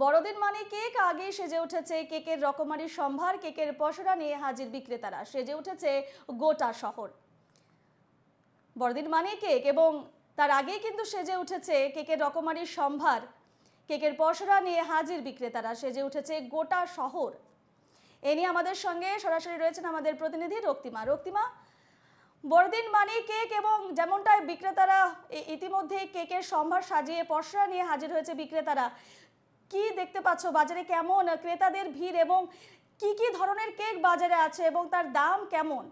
বড়দিন মানে কেক আগেই সেজে উঠেছে কেকের রকমারি সম্ভার, কেকের পসরা নিয়ে হাজির বিক্রেতারা। সেজে উঠেছে গোটা শহর। বড়দিন মানে কেক এবং তার আগেই কিন্তু সেজে উঠেছে কেকের রকমারি সম্ভার, কেকের পসরা নিয়ে হাজির বিক্রেতারা। সেজে উঠেছে গোটা শহর। এ নিয়ে আমাদের সঙ্গে সরাসরি রয়েছেন আমাদের প্রতিনিধি রক্তিমা। রক্তিমা, বড়দিন মানে কেক এবং যেমনটা বিক্রেতারা ইতিমধ্যে কেকের সম্ভার সাজিয়ে পসরা নিয়ে হাজির হয়েছে বিক্রেতারা। কি দেখতে পাচ্ছ? বাজারে কেমন? ক্রেতাদের ভিড় এবং কি কি ধরনের কেক বাজারে আছে এবং তার দাম কেমন?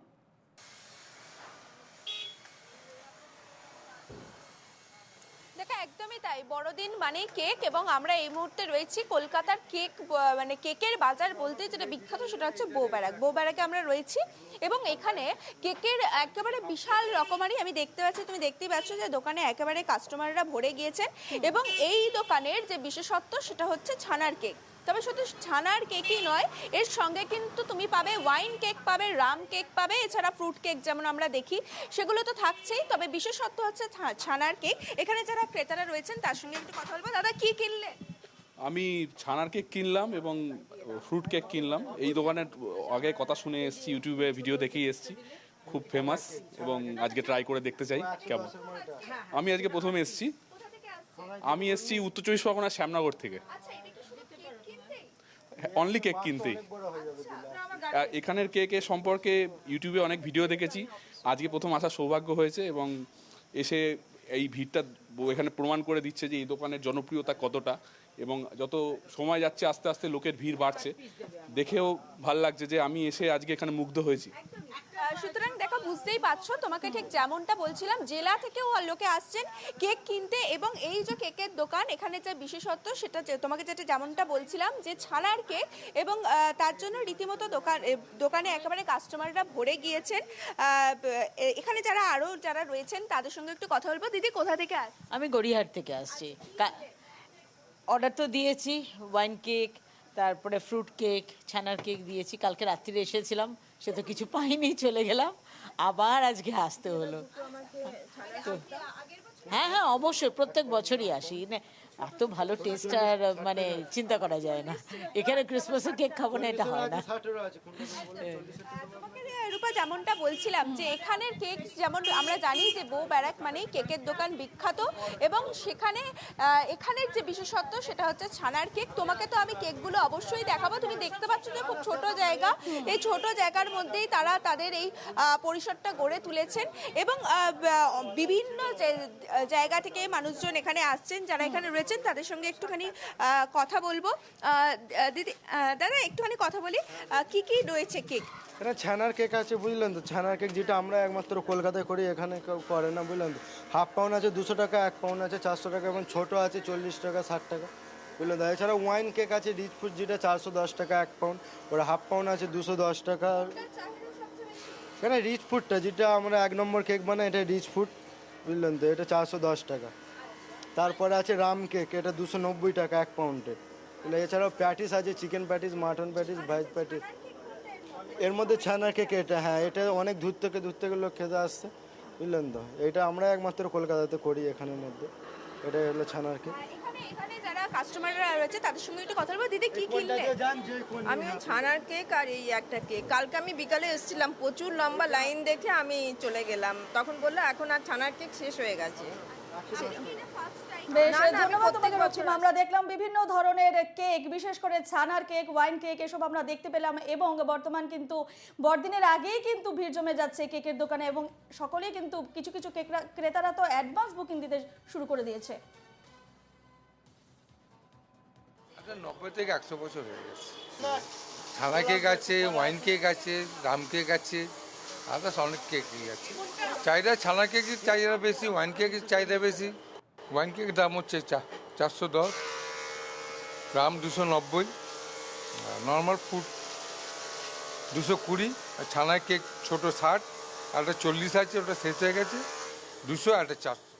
দেখো একদমই তাই। বড়দিন মানে কেক এবং আমরা এই মুহূর্তে রয়েছি কলকাতার কেক মানে কেকের বাজার বলতে যেটা বিখ্যাত সেটা হচ্ছে বৌব্যারাক। বৌব্যারাকে আমরা রয়েছি এবং এখানে কেকের একেবারে বিশাল রকমারই আমি দেখতে পাচ্ছি তুমি দেখতেই পাচ্ছ যে দোকানে একেবারে কাস্টমাররা ভরে গিয়েছেন এবং এই দোকানের যে বিশেষত্ব সেটা হচ্ছে ছানার কেক। তবে শুধু ছানার কেকই নয় এর সঙ্গে কিন্তু তুমি পাবে ওয়াইন কেক পাবে রাম কেক পাবে এছাড়া ফ্রুট কেক যেমন আমরা দেখি সেগুলো তো থাকছেই। তবে বিশেষত্ব হচ্ছে ছানার কেক এখানে যারা ক্রেতারা রয়েছেন তার সঙ্গে একটু কথা বলব। দাদা কি কিনলে? আমি ছানার কেক কিনলাম এবং ফ্রুট কেক কিনলাম। এই দোকানের আগে কথা শুনে এসেছি ইউটিউবে ভিডিও দেখেই এসেছি। খুব ফেমাস এবং আজকে ট্রাই করে দেখতে চাই কেমন? আমি আজকে প্রথমে এসেছি। আমি এসেছি উত্তর চব্বিশ পরগনা শ্যামনগর থেকে আচ্ছা এটা কি শুধু কেক কিনতেই অনলি কেক কিনতেই এখানের কেকের সম্পর্কে ইউটিউবে অনেক ভিডিও দেখেছি। আজকে প্রথম আসার সৌভাগ্য হয়েছে এবং এসে এই ভিড়টা এখানে প্রমাণ করে দিচ্ছে যে এই দোকানের জনপ্রিয়তা কতটা এবং যত সময় যাচ্ছে আস্তে আস্তে লোকের ভিড় বাড়ছে। দেখেও ভালো লাগছে যে আমি এসে আজকে এখানে মুগ্ধ হয়েছি। সুতরাং দেখো, বুঝতেই পারছ, তোমাকে ঠিক যেমনটা বলছিলাম, জেলা থেকেও লোকে আসছেন কেক কিনতে এবং এই যে কেকের দোকান, এখানে যে বিশেষত্ব, সেটা তোমাকে যেটা যেমনটা বলছিলাম, যে ছানার কেক এবং তার জন্য রীতিমতো দোকান দোকানে একেবারে কাস্টমাররা ভরে গিয়েছেন। এখানে যারা আরও যারা রয়েছেন, তাদের সঙ্গে একটু কথা বলব। দিদি, কোথা থেকে আস আমি গড়িয়াহাট থেকে আসছি। অর্ডার তো দিয়েছি, ওয়াইন কেক তারপরে ফ্রুট কেক ছানার কেক দিয়েছি। কালকে রাত্রিরে এসেছিলাম সে তো কিছু পাইনি চলে গেলাম। আবার আজকে আসতে হলো। হ্যাঁ হ্যাঁ অবশ্যই প্রত্যেক বছরই আসি। না এত ভালো টেস্ট আর মানে চিন্তা করা যায় না। এখানে ক্রিসমাসের কেক খাব না, এটা হয় না। রূপা যেমনটা বলছিলাম যে এখানের কেক যেমন আমরা জানি যে বউ ব্যারাক মানেই কেকের দোকান বিখ্যাত এবং সেখানে এখানের যে বিশেষত্ব সেটা হচ্ছে ছানার কেক তোমাকে তো আমি কেকগুলো অবশ্যই দেখাবো। তুমি দেখতে পাচ্ছ যে খুব ছোট জায়গা। এই ছোট জায়গার মধ্যেই তারা তাদের এই পরিসরটা গড়ে তুলেছেন এবং বিভিন্ন জায়গা থেকে মানুষজন এখানে আসছেন, যারা এখানে রয়েছেন তাদের সঙ্গে একটুখানি কথা বলব। দিদি দাদা, একটুখানি কথা বলি। কি কি রয়েছে কেক? এখানে ছানার কেক আছে, বুঝলেন তো? ছানার কেক যেটা আমরা একমাত্র কলকাতায় করি, এখানে কেউ করে না, বুঝলেন তো? হাফ পাউন্ড আছে দুশো টাকা, এক পাউন্ড আছে চারশো টাকা, এবং ছোটো আছে চল্লিশ টাকা, ষাট টাকা, বুঝলেন তো? এছাড়া ওয়াইন কেক আছে, রিচ ফুড যেটা চারশো দশ টাকা, এক পাউন্ড, ওরা হাফ পাউন্ড আছে দুশো দশ টাকা। এখানে রিচ ফুডটা যেটা আমরা এক নম্বর কেক বানাই, এটা রিচ ফুড বুঝলেন তো? এটা চারশো দশ টাকা। তারপরে আছে রাম কেক এটা দুশো নব্বই টাকা এক পাউন্ডের এছাড়াও প্যাটিস আছে chicken patties mutton patties veg patties. এর মধ্যে ছানার কেক এটা হ্যাঁ এটা অনেক দূর থেকে দূর থেকে লোক খেতে আসছে। বুঝলেন তো? এটা আমরা একমাত্র কলকাতাতে করি এখানের মধ্যে। এটা হলো ছানার কেক। এখানে এখানে যারা কাস্টমাররা রয়েছে তাদের সঙ্গে একটু কথা বলব। দিদি কি কিনলে? আমি ওই ছানার কেক আর এই একটা কেক। কালকে আমি বিকালে এসেছিলাম প্রচুর লম্বা লাইন দেখে আমি চলে গেলাম। তখন বলল এখন আর ছানার কেক শেষ হয়ে গেছে। বেশ ধন্যবাদ তোমাকে আমরা দেখলাম বিভিন্ন ধরনের কেক বিশেষ করে ছানার কেক ওয়াইন কেক এসব আমরা দেখতে পেলাম এবং বর্তমান কিন্তু বড়দিনের আগেই কিন্তু ভিড় জমে যাচ্ছে কেকের দোকানে এবং সকলেই কিন্তু কিছু কিছু কেক ক্রেতারা তো অ্যাডভান্স বুকিং দিতে শুরু করে দিয়েছে। নব্বই থেকে একশো বছর হয়ে গেছে। ছানা কেক আছে ওয়াইন কেক আছে রাম কেক আছে আদার্স অনেক কেকই আছে। চাহিদা ছানা কেকের চাহিদা বেশি ওয়াইন কেকের চাহিদা বেশি। ওয়াইন কেকের দাম হচ্ছে চা- চারশো দশ, গ্রাম দুশো নব্বই নর্মাল ফুড দুশো কুড়ি, আর ছানা কেক ছোটো ষাট, আর একটা চল্লিশ আছে, ওটা শেষ হয়ে গেছে, দুশো আর একটা চারশো।